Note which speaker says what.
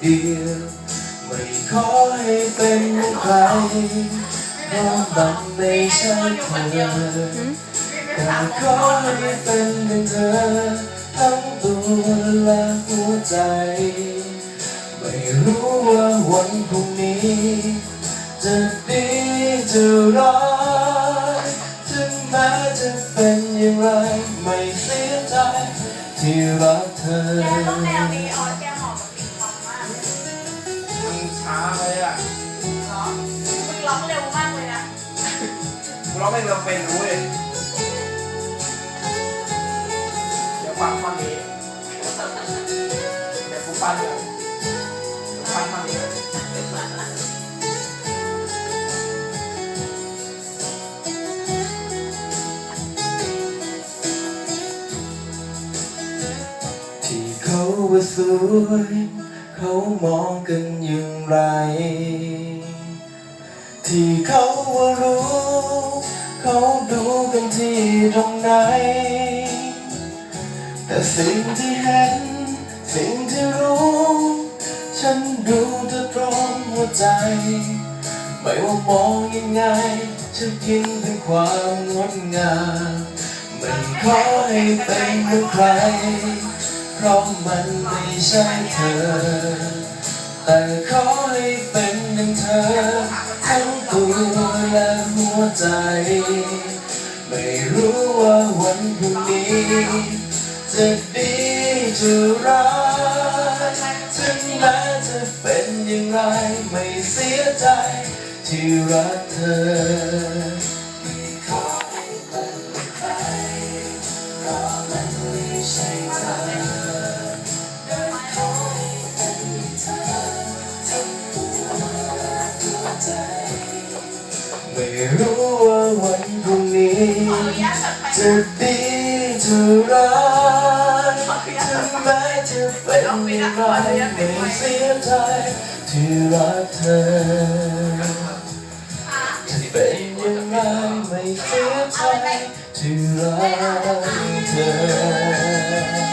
Speaker 1: เดียว ไม่ขอให้เป็นเหมือนใครเพราะมันไม่ใช่เธอแต่ขอให้เป็นเหมือนเธอทั้งตัวและหัวใจ ไม่รู้ว่าวันพรุ่งนี้ จะดีจะร้ายถึงแม้จะเป็นอย่างไรไม่เสียใจที่รักเธอ
Speaker 2: ช้าเลยอะ
Speaker 3: เนาะมึงร้องเร็วมากเลยนะ
Speaker 2: กูร้องเพลงเราเป็นรู้เลยเดี๋ยวฟังท่อนนี้เดี๋ยวกูปั้นเลยเดี๋ยวปั้นท่อนนี้
Speaker 1: ที่เขาว่าสวย เขามองกันอย่าง ไร ที่เขาว่ารู้ เขาดูกันที่ตรงไหน แต่สิ่งที่เห็น สิ่งที่รู้ ฉันดูเธอตรงหัวใจ ไม่ว่ามองยังไง ฉันกินเป็นความงดงามไม่ขอให้เป็นเหมือนใคร เพราะมันไม่ใช่เธอ แต่ขอให้เป็นหนึ่งเธอ ทั้งตัวและหัวใจ ไม่รู้ว่าวันพรุ่งนี้ จะดีจะร้ายถึงแม้จะเป็นอย่างไรไม่เสียใจที่รักเธอ ใจ ไม่รู้ว่าวันพรุ่งนี้
Speaker 3: จะ
Speaker 1: ดีจะร้ายถึงแม้จะเป็นย่างไรไม่เสียใจที่รักเธอจะเป็นยังไงไม่เสียใจที่รักเธอ